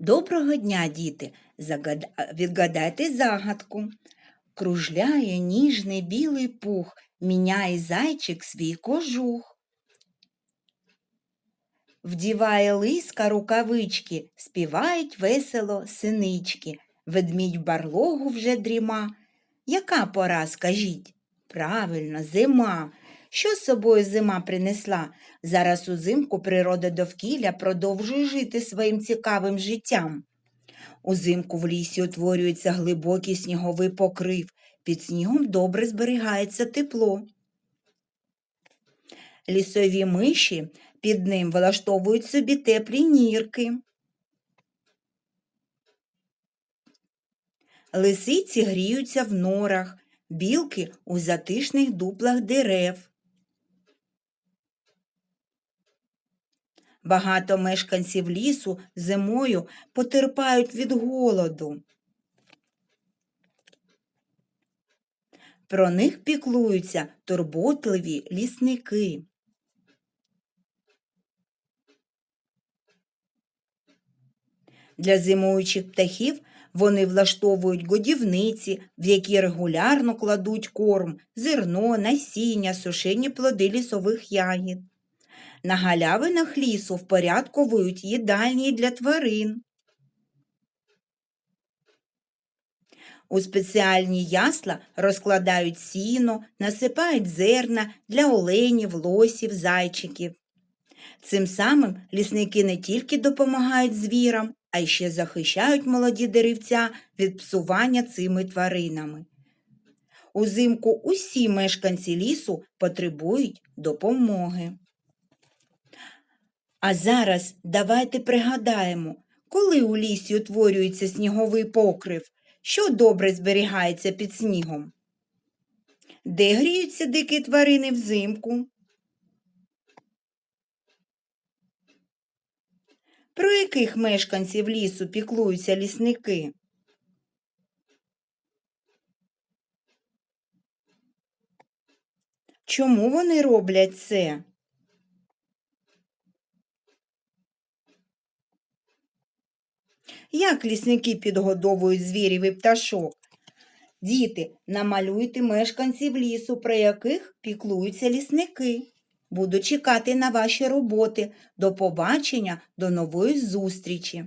Доброго дня, діти! Загада- Відгадайте загадку. Кружляє ніжний білий пух, міняє зайчик свій кожух. Вдіває лиска рукавички, співають весело синички. Ведмідь барлогу вже дріма. Яка пора, скажіть? Правильно, зима. Що з собою зима принесла? Зараз узимку природа довкілля продовжує жити своїм цікавим життям. Узимку в лісі утворюється глибокий сніговий покрив. Під снігом добре зберігається тепло. Лісові миші під ним влаштовують собі теплі нірки. Лисиці гріються в норах, білки у затишних дуплах дерев. Багато мешканців лісу зимою потерпають від голоду. Про них піклуються турботливі лісники. Для зимуючих птахів вони влаштовують годівниці, в які регулярно кладуть корм, зерно, насіння, сушені плоди лісових ягід. На галявинах лісу впорядковують їдальні для тварин. У спеціальні ясла розкладають сіно, насипають зерна для оленів, лосів, зайчиків. Цим самим лісники не тільки допомагають звірам, а й ще захищають молоді деревця від псування цими тваринами. Узимку усі мешканці лісу потребують допомоги. А зараз давайте пригадаємо, коли у лісі утворюється сніговий покрив, що добре зберігається під снігом? Де гріються дикі тварини взимку? Про яких мешканців лісу піклуються лісники? Чому вони роблять це? Як лісники підгодовують звірів і пташок? Діти, намалюйте мешканців лісу, про яких піклуються лісники. Буду чекати на ваші роботи. До побачення, до нової зустрічі!